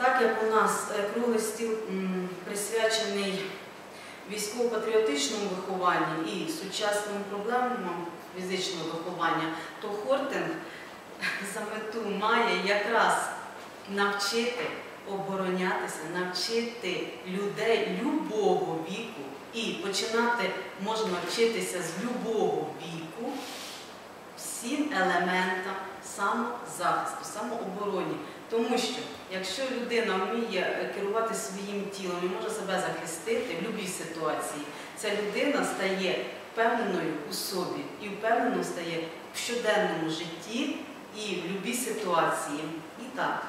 Так як у нас е, круглий стіл присвячений військово-патріотичному вихованню і сучасним проблемам фізичного виховання, то Хортинг за мету має якраз навчити оборонятися, навчити людей любого віку і починати можна вчитися з любого віку всім елементам самозахисту, самообороні. Тому що якщо людина вміє е, керувати своїм тілом і може себе захистити в будь-якій ситуації, ця людина стає впевненою у собі і впевненою стає в щоденному житті і в будь-якій ситуації. І так,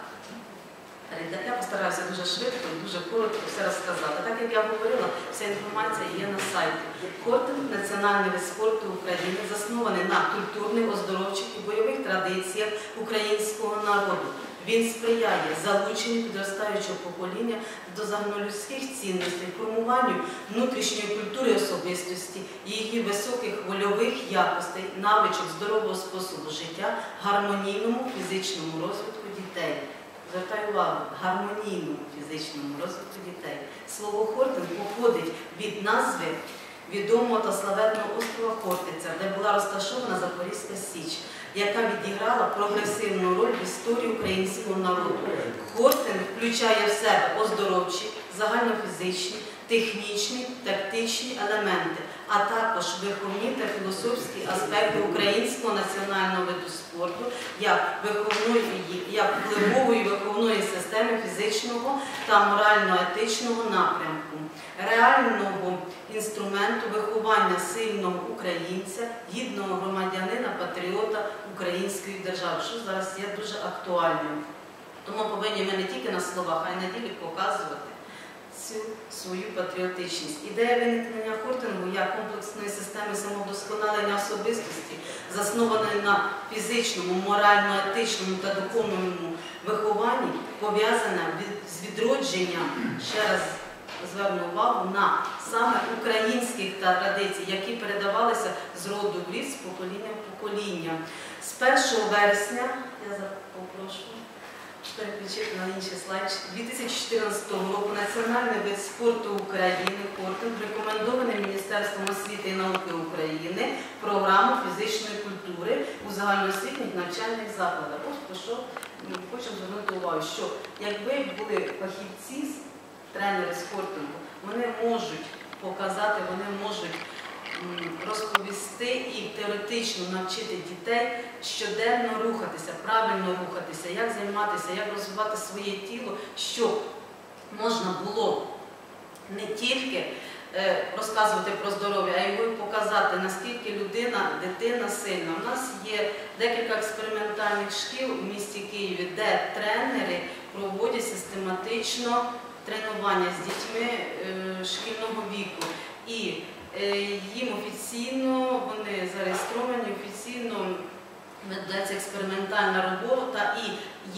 я постараюся дуже швидко, дуже коротко все розказати. Так як я говорила, вся інформація є на сайті. Хортинг національний вид спорту України заснований на культурних, оздоровчих і бойових традиціях українського народу. Він сприяє залученню підростаючого покоління до загальнолюдських цінностей, формуванню внутрішньої культури особистості, її високих вольових якостей, навичок здорового способу життя, гармонійному фізичному розвитку дітей. Звертаю увагу, гармонійному фізичному розвитку дітей. Слово Хортинг походить від назви відомого та славетного острова Хортиця, розташована Запорізька Січ, яка відіграла прогресивну роль в історії українського народу. Хортинг включає в себе оздоровчі, загальнофізичні, технічні, тактичні елементи, а також виховні та філософські аспекти українського національного виду спорту, як виховної, як впливової виховної системи фізичного та морально-етичного напрямку, реального інструменту виховання сильного українця, гідного громадянина, патріота української держави, що зараз є дуже актуальним. Тому повинні ми не тільки на словах, а й на ділі показувати цю свою патріотичність. Ідея виникнення хортингу як комплексної системи самовдосконалення особистості, заснованої на фізичному, морально-етичному та духовному вихованні, пов'язана з відродженням, ще раз зверну увагу, на саме українських традицій, які передавалися з роду в рід, з покоління в покоління. З 1 вересня, я попрошу, переключити на інший слайд. 2014 року Національний вид спорту України «Хортинг» рекомендований Міністерством освіти і науки України програму фізичної культури у загальноосвітніх навчальних закладах. Ось про що ми хочемо звернути увагу, що якби були фахівці, тренери з вони можуть показати, вони можуть розповісти і теоретично навчити дітей щоденно рухатися, правильно рухатися, як займатися, як розвивати своє тіло, щоб можна було не тільки е, розказувати про здоров'я, а й показати, наскільки людина, дитина сильна. У нас є декілька експериментальних шкіл у місті Києві, де тренери проводять систематично тренування з дітьми е, шкільного віку. І їм офіційно, вони зареєстровані, офіційно ведеться експериментальна робота і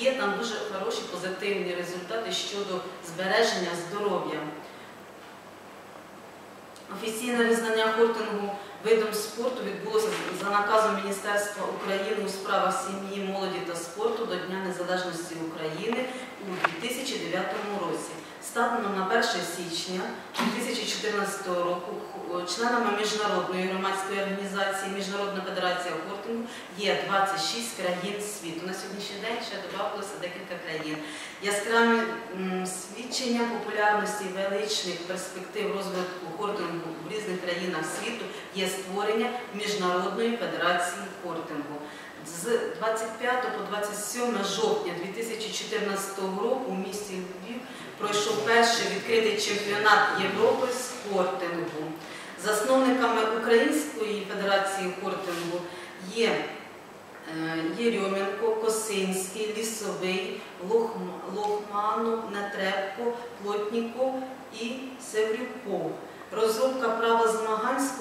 є там дуже хороші позитивні результати щодо збереження здоров'я. Офіційне визнання хортингу видом спорту відбулося за наказом Міністерства України у справах сім'ї, молоді та спорту до Дня Незалежності України у 2009 році. Станом на 1 січня 2014 року членами міжнародної громадської організації Міжнародна федерація хортингу є 26 країн світу. На сьогоднішній день ще додавалося декілька країн. Яскраві свідчення популярності величних перспектив розвитку хортингу в різних країнах світу є створення Міжнародної федерації хортингу. З 25 по 27 жовтня 2014 року у місті Львів пройшов перший відкритий чемпіонат Європи з хортингу. Засновниками Української федерації хортингу є е, Єрьоменко, Косинський, Лісовий, Лохм- Лохманов, Нетребко, Плотніков і Севрюков. Розробка права змагань з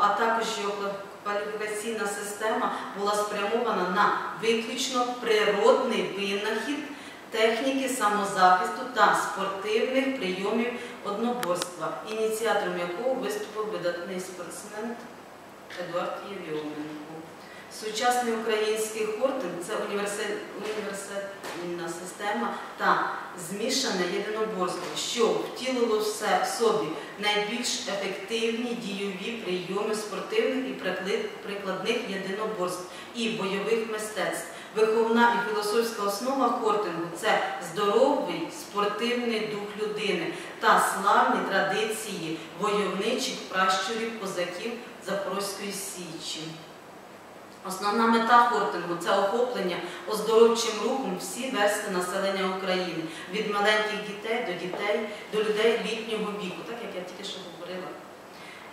а також його кваліфікаційна система була спрямована на виключно природний винахід техніки самозахисту та спортивних прийомів одноборства, ініціатором якого виступив видатний спортсмен Едуард Євйоменко. Сучасний український хортинг це універсальна система та змішане єдиноборство, що втілило все в собі найбільш ефективні дійові прийоми спортивних і прикладних єдиноборств і бойових мистецтв. Виховна і філософська основа хортингу це здоровий спортивний дух людини та славні традиції войовничих пращурів козаків Запорозької Січі. Основна мета хортингу це охоплення оздоровчим рухом всі верстви населення України. Від маленьких дітей до дітей до людей літнього віку, так як я тільки що говорила.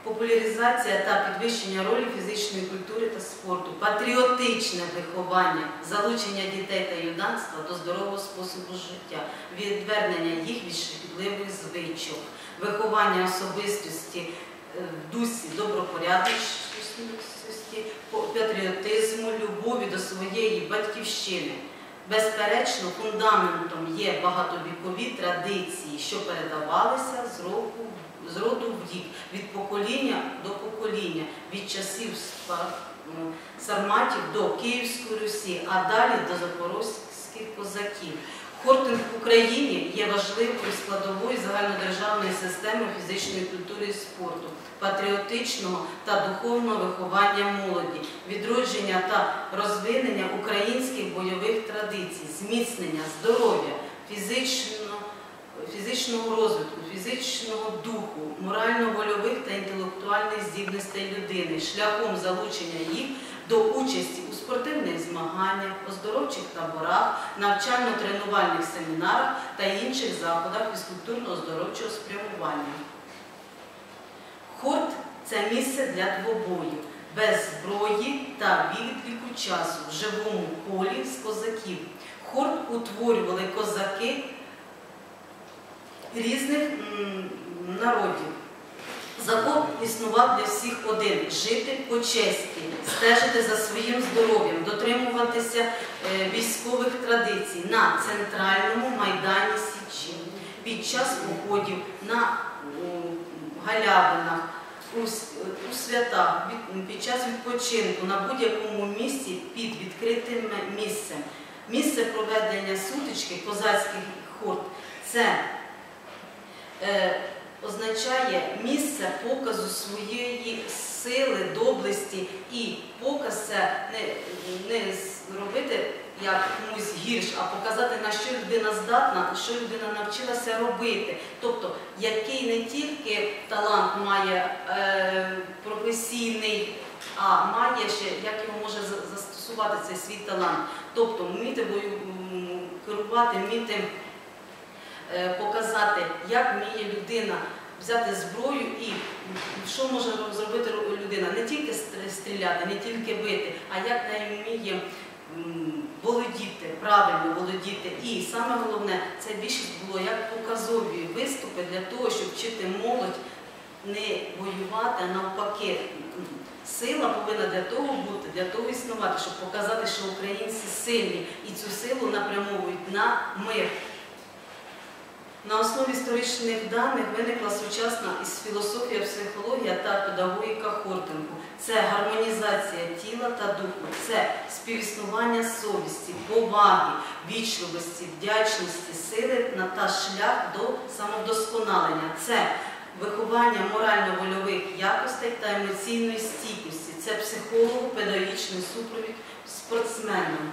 Популяризація та підвищення ролі фізичної культури та спорту, патріотичне виховання, залучення дітей та юнацтва до здорового способу життя, відвернення їх від шкідливих звичок, виховання особистості е, в дусі добропорядності, своєї батьківщини. Безперечно, фундаментом є багатовікові традиції, що передавалися з року з роду в рік, від покоління до покоління, від часів сарматів до Київської Русі, а далі до запорозьких козаків. Хортинг в Україні є важливою складовою загальнодержавної системи фізичної культури і спорту, патріотичного та духовного виховання молоді, відродження та розвинення українських бойових традицій, зміцнення здоров'я, фізичного, фізичного розвитку, фізичного духу, морально-вольових та інтелектуальних здібностей людини, шляхом залучення їх до участі спортивних змаганнях, оздоровчих таборах, навчально-тренувальних семінарах та інших заходах фізкультурно-оздоровчого спрямування. Хорт це місце для двобою, без зброї та відліку часу в живому полі з козаків. Хорт утворювали козаки різних народів. Закон існував для всіх один жити по честі, стежити за своїм здоров'ям, дотримуватися е, військових традицій на центральному майдані Січі під час походів на галявинах, у, святах, під час відпочинку на будь-якому місці під відкритим місцем. Місце проведення сутички козацьких хорд це е, означає місце показу своєї сили, доблесті і показ це не, не зробити як комусь гірш, а показати, на що людина здатна, що людина навчилася робити. Тобто, який не тільки талант має е, професійний, а має ще, як його може за- застосувати цей свій талант. Тобто вміти бою керувати, вміти показати, як вміє людина взяти зброю і що може зробити людина. Не тільки стр- стріляти, не тільки бити, а як нею вміє володіти, правильно володіти. І саме головне, це більшість було як показові виступи для того, щоб вчити молодь не воювати, а навпаки. Сила повинна для того бути, для того існувати, щоб показати, що українці сильні і цю силу напрямовують на мир. На основі історичних даних виникла сучасна із філософія, психологія та педагогіка хортингу. Це гармонізація тіла та духу, це співіснування совісті, поваги, вічливості, вдячності, сили та шлях до самовдосконалення. Це виховання морально-вольових якостей та емоційної стійкості. Це психолого-педагогічний супровід спортсменам.